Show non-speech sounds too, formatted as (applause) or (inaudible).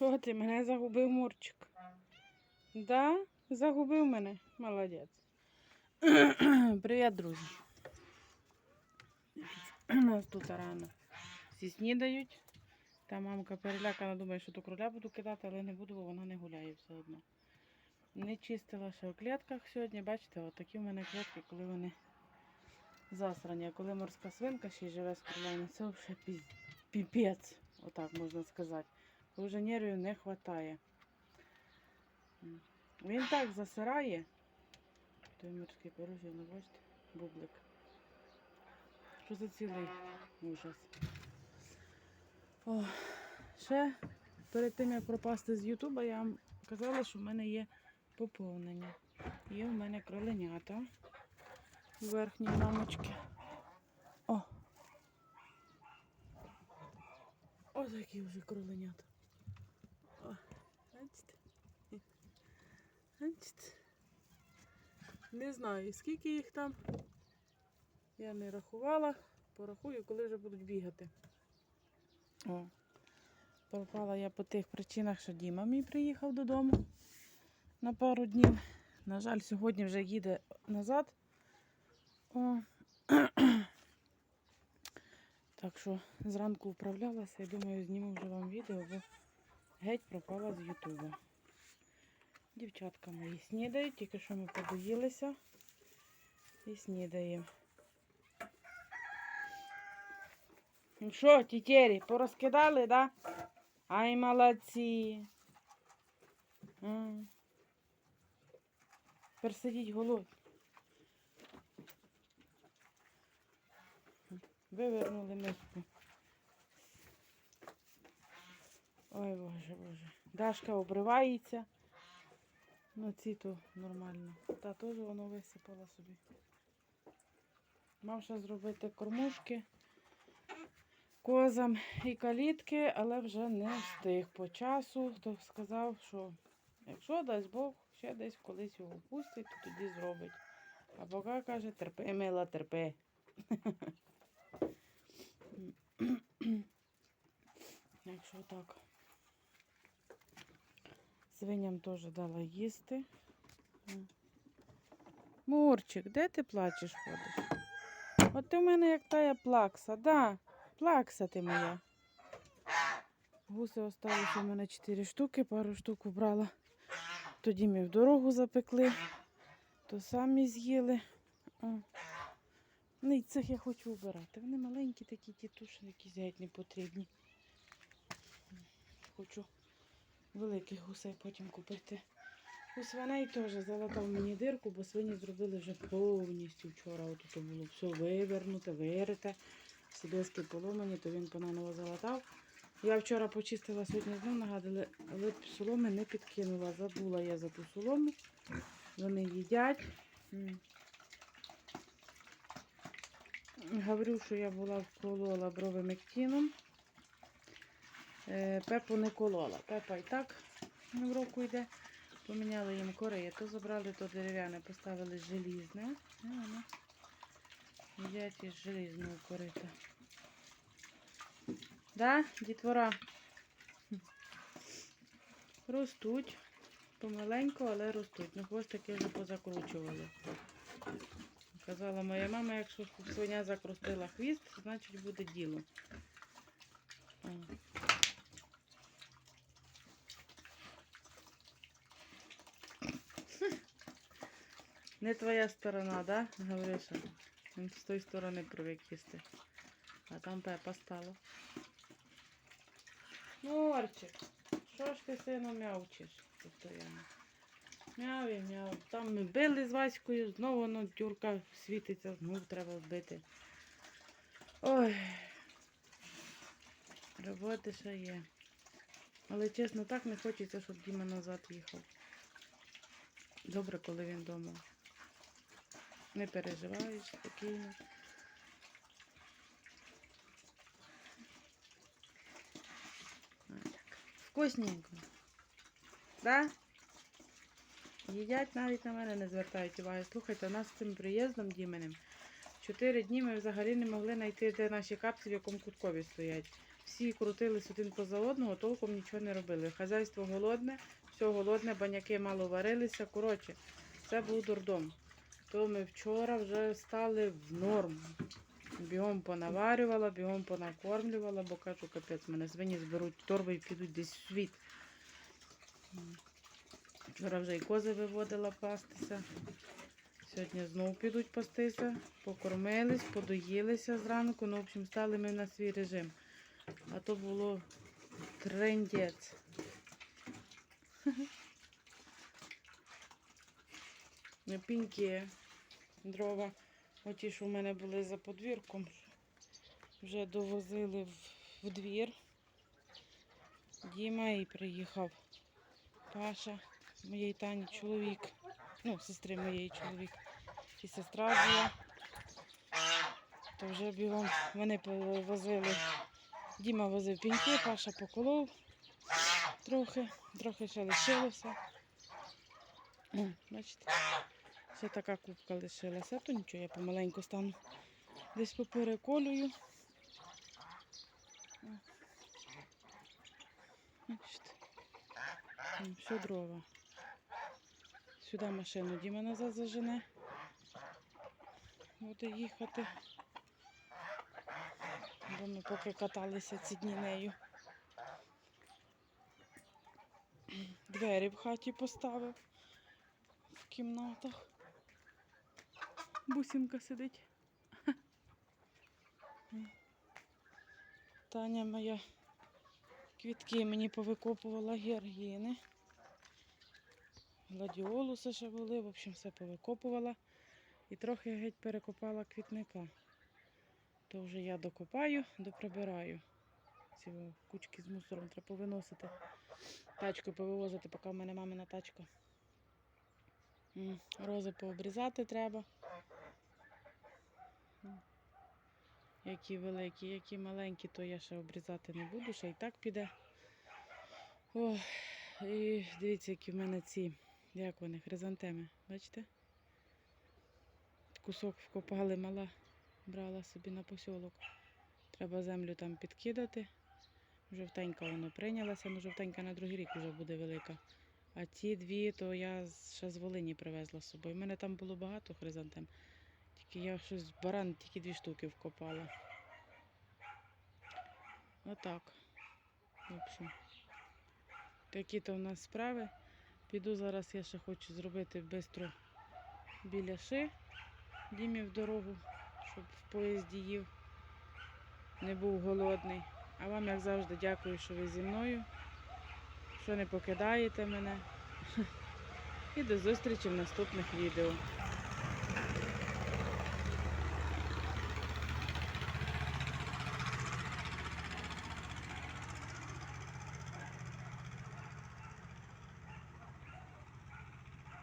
Що ти мене загубив Мурчик? Да? Загубив мене. Молодець. (clears throat) Привіт, друзі. У нас тут рано. Всі снідають. Та мамка перелякана, думає, що то кроля буду кидати, але не буду, бо вона не гуляє все одно. Не чистила ще в клітках сьогодні. Бачите, от такі в мене клітки, коли вони засрані. А коли морська свинка ще й живе з кролями, це вже піпець, отак можна сказати. Бо не вистачає. Він так засирає. Той морський порожній, ну бачите, бублик. Що за цілий ужас. О, ще перед тим, як пропасти з Ютуба, я вам казала, що в мене є поповнення. Є в мене кроленята у верхній рамочці. О! Ось такі вже кроленята. О, бачите? Бачите? Не знаю, скільки їх там. Я не рахувала. Порахую, коли вже будуть бігати. О. Пропала я по тих причинах, що Діма мій приїхав додому на пару днів. На жаль, сьогодні вже їде назад. О. (clears throat) Так що зранку вправлялася і думаю, зніму вже вам відео, бо геть пропала з Ютуба. Дівчатка мої снідають, тільки що ми подоїлися і снідаємо. Ну що, тітєрі, порозкидали, да? Ай, молодці. Тепер сидіть голодні. Вивернули миску. Ой, боже, боже. Дашка обривається. Ну, ці то нормально. Та теж воно висипало собі. Мав ще зробити кормушки козам і калітки, але вже не встиг по часу. То сказав, що якщо дасть Бог, ще десь колись його пустить, то тоді зробить. А поки каже, терпи, мила, терпи. (clears throat) Якщо так. Свиням теж дала їсти. Мурчик, де ти плачеш ходиш? От ти в мене як тая плакса, да, плакса ти моя. Гуси осталося у мене 4 штуки, пару штук убрала. Тоді ми в дорогу запекли, то самі з'їли. Ну і цих я хочу убирати. Вони маленькі такі тітуші, якісь геть не потрібні. Хочу великих гусей потім купити. У свиней теж залатав мені дирку, бо свині зробили вже повністю вчора. Тут було все вивернуте, вирите. Сідоски поломані, то він понаново залатав. Я вчора почистила, сьогодні знов нагадали, але соломи не підкинула. Забула я за ту солому. Вони їдять. Говорю, що я була вколола бровимектином. Е, Пепу не колола. Пепа і так в року йде. Поміняли їм корито, забрали то дерев'яне, поставили желізне. Воно їдять із желізного корита. Да, дітвора? Ростуть. Помаленьку, але ростуть. Ну, хвостики вже позакручували. Казала моя мама, якщо свиня закрустила хвіст, значить буде діло. Не твоя сторона, да? Говориш, він з тої сторони привик їсти. А там пепа стала. Ну, Орчик, що ж ти сину м'явчиш постійно? Мяв і мяв. Там ми били з Ваською, знову воно тюрка світиться, знову треба вбити. Ой. Роботи ще є. Але чесно, так не хочеться, щоб Діма назад їхав. Добре, коли він вдома. Не переживаєш спокійно. Вкусненько. Да? Їдять навіть на мене не звертають уваги. Слухайте, у нас з цим приїздом Діменем. Чотири дні ми взагалі не могли знайти, де наші капці, в якому куткові стоять. всі крутились один поза одного, толком нічого не робили. Хазяйство голодне, все голодне, баняки мало варилися. Коротше, це був дурдом. То ми вчора вже стали в норму. Бігом понаварювала, бігом понакормлювала, бо кажу, капець, мене свині зберуть торби і підуть десь в світ. Вчора вже і кози виводила пастися. Сьогодні знову підуть пастися, покормились, подоїлися зранку. Ну, в общем, стали ми на свій режим. А то було трендець. (laughs) Піньки, дрова. Оті, що в мене були за подвірком, вже довозили в, двір. Діма і приїхав Паша, моєї Тані чоловік, ну, сестри моєї чоловік. І сестра була. То вже бігом вони повозили. Діма возив піньки, Паша поколов трохи, трохи ще лишилося. Бачите? Ще така кубка лишилася, то нічого, я помаленьку стану. Десь попереколюю. Там Все дрова. Сюди машину Діма назад зажене. Буде їхати. Бо ми поки каталися ці дні нею. Двері в хаті поставив в кімнатах. Бусинка сидить. Таня моя квітки мені повикопувала георгіни. Гладіолуси ще були, в общем, все повикопувала. І трохи геть перекопала квітника. То вже я докопаю, доприбираю. Ці кучки з мусором треба повиносити. Тачку повивозити, поки в мене мамина тачка. Рози пообрізати треба. Які великі, які маленькі, то я ще обрізати не буду, ще і так піде. О, і дивіться, які в мене ці, як вони, хризантеми, бачите? Кусок вкопали мала, брала собі на посілок. Треба землю там підкидати. Жовтенька воно прийнялася, ну жовтенька на другий рік вже буде велика. А ці дві, то я ще з Волині привезла з собою. У мене там було багато хризантем. Тільки я щось баран, тільки дві штуки вкопала. Отак. В общем, такі то в нас справи. Піду зараз, я ще хочу зробити швидко біляши. Дімі в дорогу, щоб в поїзді їв. Не був голодний. А вам, як завжди, дякую, що ви зі мною, що не покидаєте мене. (laughs) І до зустрічі в наступних відео.